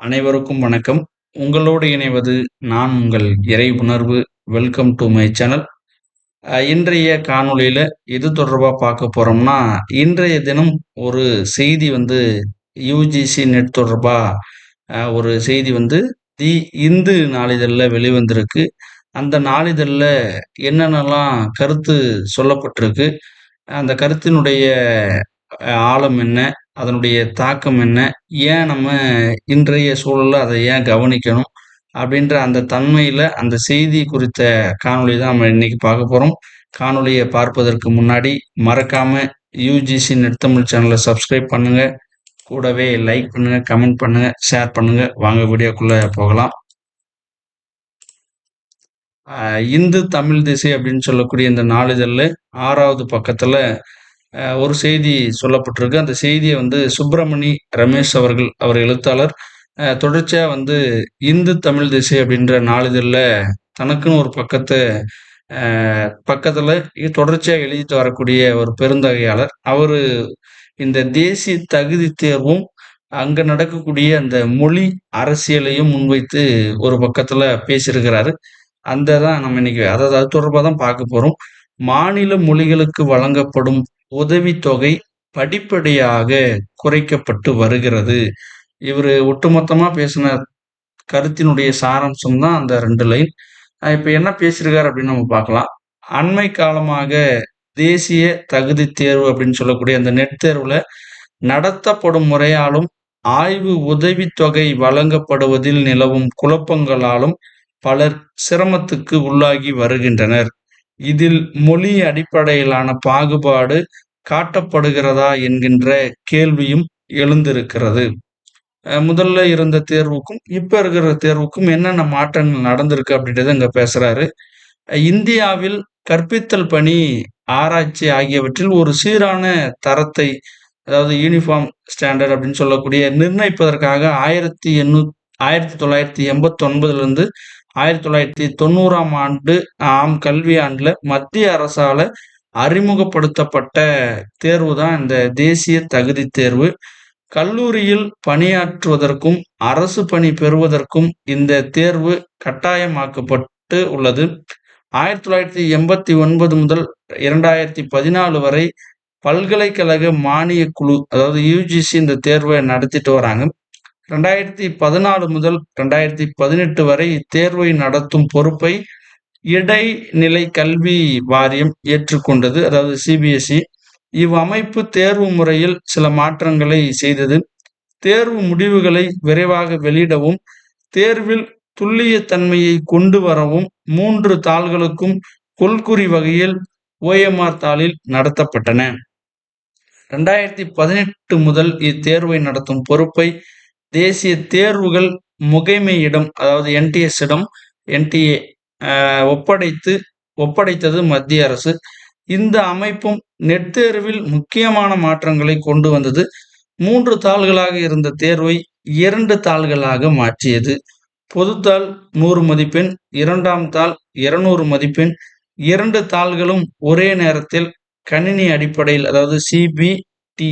அனைவருக்கும் வணக்கம். உங்களோடு இணைவது நான் உங்கள் இறை உணர்வு. Welcome to my channel. இன்றைய காணொளியில எது தொடர்பா பார்க்க போறோம்னா, இன்றைய தினம் ஒரு செய்தி வந்து யுஜிசி நெட் தொடர்பா ஒரு செய்தி வந்து தி இந்து நாளிதழில் வெளிவந்திருக்கு. அந்த நாளிதழில் என்னென்னலாம் கருத்து சொல்லப்பட்டிருக்கு, அந்த கருத்தினுடைய ஆழம் என்ன? அதனுடைய தாக்கம் என்ன? ஏன் நம்ம இன்றைய சூழலில் அதை ஏன் கவனிக்கணும்? அப்படின்ற அந்த தன்மையில் அந்த செய்தி குறித்த காணொளி தான் நம்ம இன்னைக்கு பார்க்க போகிறோம் காணொலியை பார்ப்பதற்கு முன்னாடி மறக்காமல் யூஜிசி நெட் தமிழ் சேனல சப்ஸ்கிரைப் பண்ணுங்கள் கூடவே லைக் பண்ணுங்கள் கமெண்ட் பண்ணுங்கள் ஷேர் பண்ணுங்கள் வாங்க வீடியோக்குள்ளே போகலாம். இந்து தமிழ் திசை அப்படின்னு சொல்லக்கூடிய இந்த நாளிதழில் ஆறாவது பக்கத்தில் ஒரு செய்தி சொல்லப்பட்டிருக்கு. அந்த செய்தியை வந்து சுப்பிரமணி ரமேஷ் அவர்கள், அவர் எழுத்தாளர். தொடர்ச்சியாக வந்து இந்து தமிழ் திசை அப்படின்ற நாளிதழில் தனக்குன்னு ஒரு பக்கத்தை பக்கத்தில் தொடர்ச்சியாக எழுதிட்டு வரக்கூடிய ஒரு பெருந்தகையாளர். அவர் இந்த தேசிய தகுதி தேர்வும், அங்கே நடக்கக்கூடிய அந்த மொழி அரசியலையும் முன்வைத்து ஒரு பக்கத்தில் பேசியிருக்கிறாரு. அந்த தான் நம்ம இன்னைக்கு அதாவது அது தொடர்பாக தான் பார்க்க போகிறோம் மாநில மொழிகளுக்கு வழங்கப்படும் உதவித்தொகை படிப்படியாக குறைக்கப்பட்டு வருகிறது. இவர் ஒட்டுமொத்தமாக பேசின கருத்தினுடைய சாராம்சம் தான் அந்த ரெண்டு லைன். இப்போ என்ன பேசியிருக்காரு அப்படின்னு நம்ம பார்க்கலாம். அண்மை காலமாக தேசிய தகுதி தேர்வு அப்படின்னு சொல்லக்கூடிய அந்த நெட் தேர்வில் நடத்தப்படும் முறையாலும், ஆய்வு உதவித்தொகை வழங்கப்படுவதில் நிலவும் குழப்பங்களாலும் பலர் சிரமத்துக்கு உள்ளாகி வருகின்றனர். இதில் மொழி அடிப்படையிலான பாகுபாடு காட்டப்படுகிறதா என்கின்ற கேள்வியும் எழுந்திருக்கிறது. முதல்ல இருந்த தேர்வுக்கும், இப்ப இருக்கிற தேர்வுக்கும் என்னென்ன மாற்றங்கள் நடந்திருக்கு அப்படின்றத இங்க பேசுறாரு. இந்தியாவில் கற்பித்தல் பணி, ஆராய்ச்சி ஆகியவற்றில் ஒரு சீரான தரத்தை அதாவது யூனிஃபார்ம் ஸ்டாண்டர்ட் அப்படின்னு சொல்லக்கூடிய நிர்ணயிப்பதற்காக ஆயிரத்தி எண்ணூத் ஆயிரத்தி தொள்ளாயிரத்தி எண்பத்தொன்பதிலிருந்து 1800 1989லிருந்து 1990ஆம் ஆண்டு ஆம் கல்வி ஆண்டுல மத்திய அரசால அறிமுகப்படுத்தப்பட்ட தேர்வு தான் இந்த தேசிய தகுதி தேர்வு. கல்லூரியில் பணியாற்றுவதற்கும், அரசு பணி பெறுவதற்கும் இந்த தேர்வு கட்டாயமாக்கப்பட்டு உள்ளது. 1989 முதல் 2014 வரை பல்கலைக்கழக மானிய குழு அதாவது யுஜிசி இந்த தேர்வை நடத்திட்டு வராங்க. 2014 முதல் 2018 வரை இத்தேர்வை நடத்தும் பொறுப்பை இடைநிலை கல்வி வாரியம் ஏற்றுக்கொண்டது. அதாவது சிபிஎஸ்இ. இவ்வமைப்பு தேர்வு முறையில் சில மாற்றங்களை செய்தது. தேர்வு முடிவுகளை விரைவாக வெளியிடவும், தேர்வில் துல்லியத்தன்மையை கொண்டு வரவும் மூன்று தாள்களுக்கும் கொள்குறி வகையில் ஓஎம்ஆர் தாளில் நடத்தப்பட்டன. 2018 முதல் இத்தேர்வை நடத்தும் பொறுப்பை தேசிய தேர்வுகள் முகைமையிடம் அதாவது என்டிஎஸ்-இடம் என்டிஏ ஒப்படைத்து ஒப்படைத்தது மத்திய அரசு. இந்த அமைப்பும் நெட் தேர்வில் முக்கியமான மாற்றங்களை கொண்டு வந்தது. மூன்று தாள்களாக இருந்த தேர்வை இரண்டு தாள்களாக மாற்றியது. பொதுத்தாள் நூறு மதிப்பெண், இரண்டாம் தாள் 200 மதிப்பெண். இரண்டு தாள்களும் ஒரே நேரத்தில் கணினி அடிப்படையில் அதாவது சிபிடி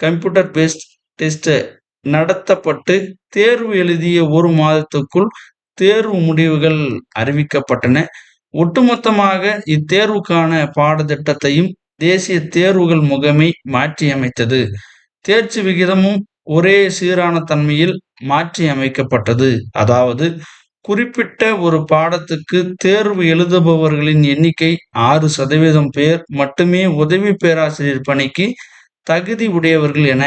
கம்ப்யூட்டர் பேஸ்ட் டெஸ்ட் நடத்தப்பட்டு, தேர்வு எழுதிய ஒரு மாதத்துக்குள் தேர்வு முடிவுகள் அறிவிக்கப்பட்டன. ஒட்டுமொத்தமாக இத்தேர்வுக்கான பாடத்திட்டத்தையும் தேசிய தேர்வுகள் முகமை மாற்றியமைத்தது. தேர்ச்சி விகிதமும் ஒரே சீரான தன்மையில் மாற்றி அமைக்கப்பட்டது அதாவது குறிப்பிட்ட ஒரு பாடத்துக்கு தேர்வு எழுதுபவர்களின் எண்ணிக்கை ஆறு சதவீதம் பேர் மட்டுமே உதவி பேராசிரியர் பணிக்கு தகுதி உடையவர்கள் என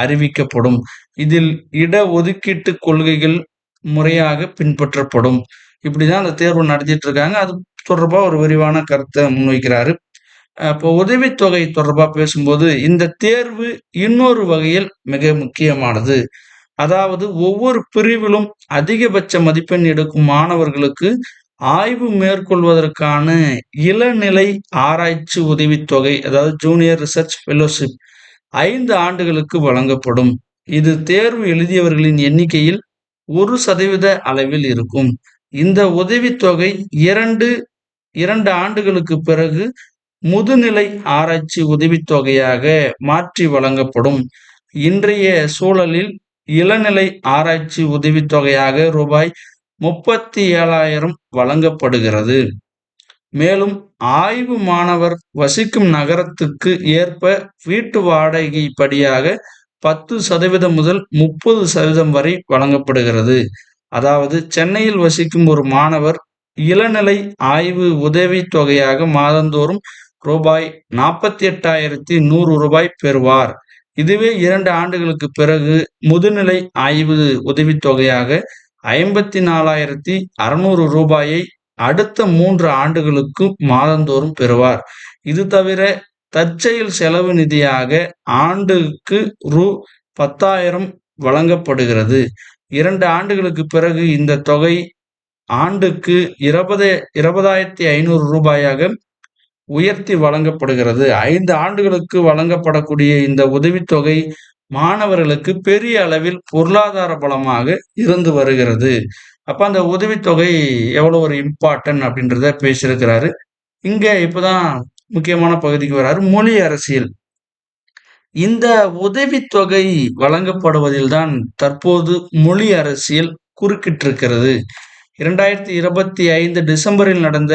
அறிவிக்கப்படும். இதில் இட ஒதுக்கீட்டு கொள்கைகள் முறையாக பின்பற்றப்படும். இப்படிதான் அந்த தேர்வு நடத்திட்டு இருக்காங்க. அது தொடர்பாக ஒரு விரிவான கருத்தை முன்வைக்கிறாரு. இப்போ உதவித்தொகை தொடர்பாக பேசும்போது, இந்த தேர்வு இன்னொரு வகையில் மிக முக்கியமானது. அதாவது ஒவ்வொரு பிரிவிலும் அதிகபட்ச மதிப்பெண் எடுக்கும் மாணவர்களுக்கு ஆய்வு மேற்கொள்வதற்கான இளநிலை ஆராய்ச்சி உதவித்தொகை அதாவது ஜூனியர் ரிசர்ச் ஃபெலோஷிப் ஐந்து ஆண்டுகளுக்கு வழங்கப்படும். இது தேர்வு எழுதியவர்களின் எண்ணிக்கையில் ஒரு சதவீத அளவில் இருக்கும். இந்த உதவித்தொகை 2 2 ஆண்டுகளுக்கு பிறகு முதுநிலை ஆராய்ச்சி உதவித்தொகையாக மாற்றி வழங்கப்படும். இன்றைய சூழலில் இளநிலை ஆராய்ச்சி உதவித்தொகையாக ரூபாய் முப்பத்தி ஏழாயிரம் வழங்கப்படுகிறது மேலும் ஆய்வு மாணவர் வசிக்கும் நகரத்துக்கு ஏற்ப வீட்டு வாடகை படியாக பத்து சதவீதம் முதல் முப்பது சதவீதம் வரை வழங்கப்படுகிறது. அதாவது சென்னையில் வசிக்கும் ஒரு மாணவர் இளநிலை ஆய்வு உதவி தொகையாக மாதந்தோறும் ரூபாய் நாற்பத்தி எட்டாயிரத்தி நூறு ரூபாய் பெறுவார். இதுவே இரண்டு ஆண்டுகளுக்கு பிறகு முதுநிலை ஆய்வு உதவித்தொகையாக ஐம்பத்தி நாலாயிரத்தி அறுநூறு ரூபாயை அடுத்த மூன்று ஆண்டுகளுக்கு மாதந்தோறும் பெறுவார். இது தவிர தற்செயல் செலவு நிதியாக ஆண்டுக்கு ரூ. பத்தாயிரம் வழங்கப்படுகிறது. இரண்டு ஆண்டுகளுக்கு பிறகு இந்த தொகை ஆண்டுக்கு இருபது இருபதாயிரத்தி ஐநூறு ரூபாயாக உயர்த்தி வழங்கப்படுகிறது. ஐந்து ஆண்டுகளுக்கு வழங்கப்படக்கூடிய இந்த உதவித்தொகை மாணவர்களுக்கு பெரிய அளவில் பொருளாதார பலமாக இருந்து வருகிறது. அப்போ அந்த உதவித்தொகை எவ்வளோ ஒரு இம்பார்ட்டன்ட் அப்படின்றத பேசியிருக்கிறாரு. இங்கே இப்போதான் முக்கியமான பகுதிக்கு வராரு. மொழி அரசியல். இந்த உதவித்தொகை வழங்கப்படுவதில் தான் தற்போது மொழி அரசியல் குறுக்கிட்டிருக்கிறது. இரண்டாயிரத்தி இருபத்தி ஐந்து டிசம்பரில் நடந்த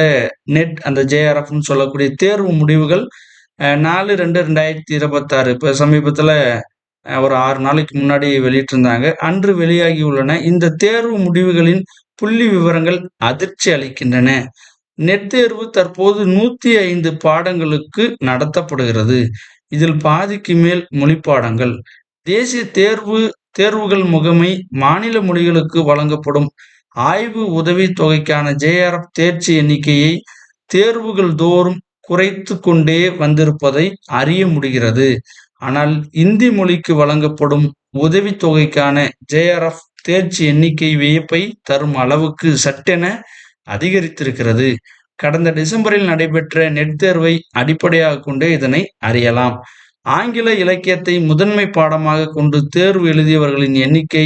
நெட் அந்த ஜேஆர்எஃப்னு சொல்லக்கூடிய தேர்வு முடிவுகள் நாலு ரெண்டு ரெண்டாயிரத்தி இருபத்தாறு. இப்போ சமீபத்தில் ஒரு ஆறு நாளைக்கு முன்னாடி வெளியிட்டிருந்தாங்க. அன்று வெளியாகி உள்ளன இந்த தேர்வு முடிவுகளின் புள்ளி விவரங்கள் அதிர்ச்சி அளிக்கின்றன. நெட் தேர்வு தற்போது நூத்தி ஐந்து பாடங்களுக்கு நடத்தப்படுகிறது. இதில் பாதிக்கு மேல் மொழி பாடங்கள் தேசிய தேர்வு தேர்வுகள் முகமை மாநில மொழிகளுக்கு வழங்கப்படும் ஆய்வு உதவி தொகைக்கான ஜேஆர்எஃப் தேர்ச்சி எண்ணிக்கையை தேர்வுகள் தோறும் குறைத்து கொண்டே வந்திருப்பதை அறிய முடிகிறது. ஆனால் இந்தி மொழிக்கு வழங்கப்படும் உதவி தொகைக்கான ஜேஆர்எஃப் தேர்ச்சி எண்ணிக்கை வியப்பை தரும் அளவுக்கு சட்டென அதிகரித்திருக்கிறது. கடந்த டிசம்பரில் நடைபெற்ற நெட் தேர்வை அடிப்படையாக கொண்டே இதனை அறியலாம். ஆங்கில இலக்கியத்தை முதன்மை பாடமாக கொண்டு தேர்வு எழுதியவர்களின் எண்ணிக்கை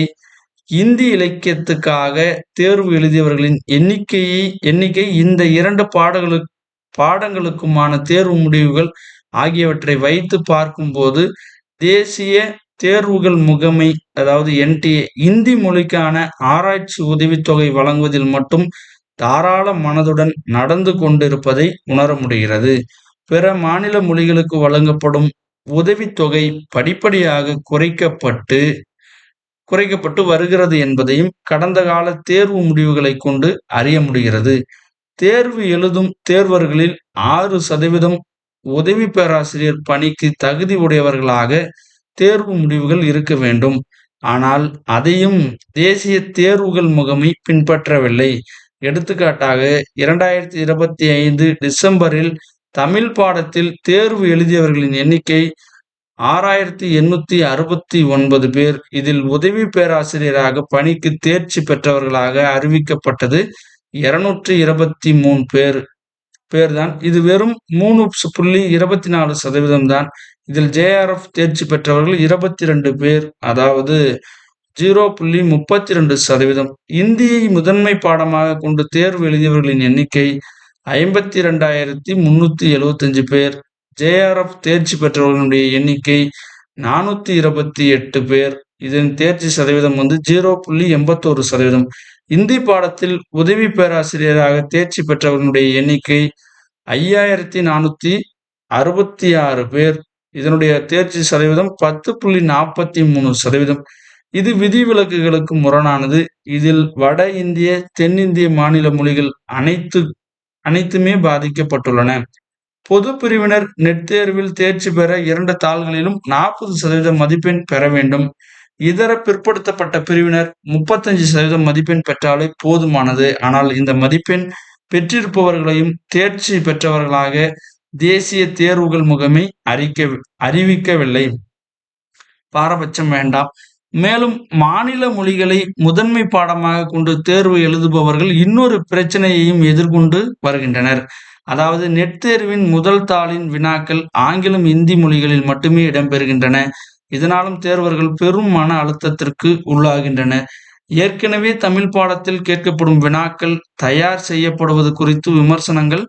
இந்தி இலக்கியத்துக்காக தேர்வு எழுதியவர்களின் எண்ணிக்கையை எண்ணிக்கை இந்த இரண்டு பாடங்களுக்கு பாடங்களுக்குமான தேர்வு முடிவுகள் ஆகியவற்றை வைத்து பார்க்கும்போது தேசிய தேர்வுகள் முகமை அதாவது என்டிஏ இந்தி மொழிக்கான ஆராய்ச்சி உதவித்தொகை வழங்குவதில் மட்டும் தாராள மனதுடன் நடந்து கொண்டிருப்பதை உணர முடிகிறது. பிற மாநில மொழிகளுக்கு வழங்கப்படும் உதவித்தொகை படிப்படியாக குறைக்கப்பட்டு குறைக்கப்பட்டு வருகிறது என்பதையும் கடந்த கால தேர்வு முடிவுகளை கொண்டு அறிய முடிகிறது. தேர்வு எழுதும் தேர்வர்களில் ஆறு சதவீதம் உதவி பேராசிரியர் பணிக்கு தகுதி உடையவர்களாக தேர்வு முடிவுகள் இருக்க வேண்டும். ஆனால் அதையும் தேசிய தேர்வுகள் முகமை பின்பற்றவில்லை. எடுத்துக்காட்டாக இரண்டாயிரத்தி இருபத்தி ஐந்து டிசம்பரில் தமிழ் பாடத்தில் தேர்வு எழுதியவர்களின் எண்ணிக்கை ஆறாயிரத்தி எண்ணூத்தி அறுபத்தி ஒன்பது பேர். இதில் உதவி பேராசிரியராக பணிக்கு தேர்ச்சி பெற்றவர்களாக அறிவிக்கப்பட்டது இருநூற்றி இருபத்தி மூணு பேர் பேர் தான் இது வெறும் மூணு புள்ளி இருபத்தி நாலு சதவீதம் தான் இதில் ஜேஆர்எஃப் தேர்ச்சி பெற்றவர்கள் இருபத்தி ரெண்டு பேர். அதாவது ஜீரோ புள்ளி முப்பத்தி ரெண்டு சதவீதம். இந்தியை முதன்மை பாடமாக கொண்டு தேர்வு எழுதியவர்களின் எண்ணிக்கை ஐம்பத்தி ரெண்டாயிரத்தி முன்னூத்தி எழுவத்தஞ்சு பேர். ஜேஆர்எஃப் தேர்ச்சி பெற்றவர்களுடைய எண்ணிக்கை நானூத்தி இருபத்தி எட்டு பேர். இதன் தேர்ச்சி சதவீதம் வந்து ஜீரோ புள்ளி எண்பத்தோரு சதவீதம். இந்தி பாடத்தில் உதவி பேராசிரியராக தேர்ச்சி பெற்றவர்களுடைய எண்ணிக்கை ஐயாயிரத்தி நானூத்தி அறுபத்தி ஆறு பேர். இதனுடைய தேர்ச்சி சதவீதம் பத்து புள்ளி நாற்பத்தி மூணு சதவீதம். இது விதிவிலக்குகளுக்கு முரணானது. இதில் வட இந்திய தென்னிந்திய மாநில மொழிகள் அனைத்து அனைத்துமே பாதிக்கப்பட்டுள்ளன. பொது பிரிவினர் நெட் தேர்வில் தேர்ச்சி பெற இரண்டு தாள்களிலும் நாற்பது சதவீத மதிப்பெண் பெற வேண்டும். இதர பிற்படுத்தப்பட்ட பிரிவினர் முப்பத்தஞ்சு சதவீதம் மதிப்பெண் பெற்றாலே போதுமானது. ஆனால் இந்த மதிப்பெண் பெற்றிருப்பவர்களையும் தேர்ச்சி பெற்றவர்களாக தேசிய தேர்வுகள் முகமை அறிக்க அறிவிக்கவில்லை. பாரபட்சம் வேண்டாம். மேலும் மாநில மொழிகளை முதன்மை பாடமாக கொண்டு தேர்வு எழுதுபவர்கள் இன்னொரு பிரச்சனையையும் எதிர்கொண்டு வருகின்றனர். அதாவது நெட் தேர்வின் முதல் தாளின் வினாக்கள் ஆங்கிலம் இந்தி மொழிகளில் மட்டுமே இடம்பெறுகின்றன. இதனாலும் தேர்வர்கள் பெரும் மன அழுத்தத்திற்கு உள்ளாகின்றன ஏற்கனவே தமிழ் பாடத்தில் கேட்கப்படும் வினாக்கள் தயார் செய்யப்படுவது குறித்து விமர்சனங்கள்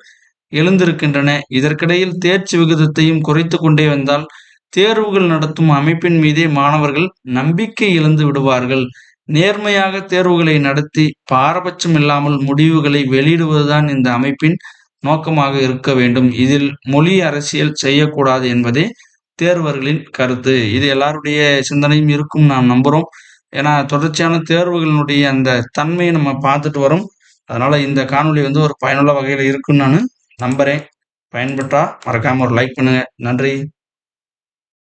எழுந்திருக்கின்றன. இதற்கிடையில் தேர்ச்சி விகிதத்தையும் குறைத்து கொண்டே வந்தால் தேர்வுகள் நடத்தும் அமைப்பின் மீதே மாணவர்கள் நம்பிக்கை இழந்து விடுவார்கள். நேர்மையாக தேர்வுகளை நடத்தி பாரபட்சம் இல்லாமல் முடிவுகளை வெளியிடுவதுதான் இந்த அமைப்பின் நோக்கமாக இருக்க வேண்டும். இதில் மொழி அரசியல் செய்யக்கூடாது என்பதே தேர்வர்களின் கருத்து. இது எல்லாருடைய சிந்தனையும் இருக்கும் நாம் நம்புகிறோம் ஏன்னா தொடர்ச்சியான தேர்வுகளினுடைய அந்த தன்மையை நம்ம பார்த்துட்டு வரோம். அதனால இந்த காணொளி வந்து ஒரு பயனுள்ள வகையில் இருக்குன்னு நான் நம்புகிறேன் பயன்பட்டா மறக்காமல் ஒரு லைக் பண்ணுங்கள் நன்றி.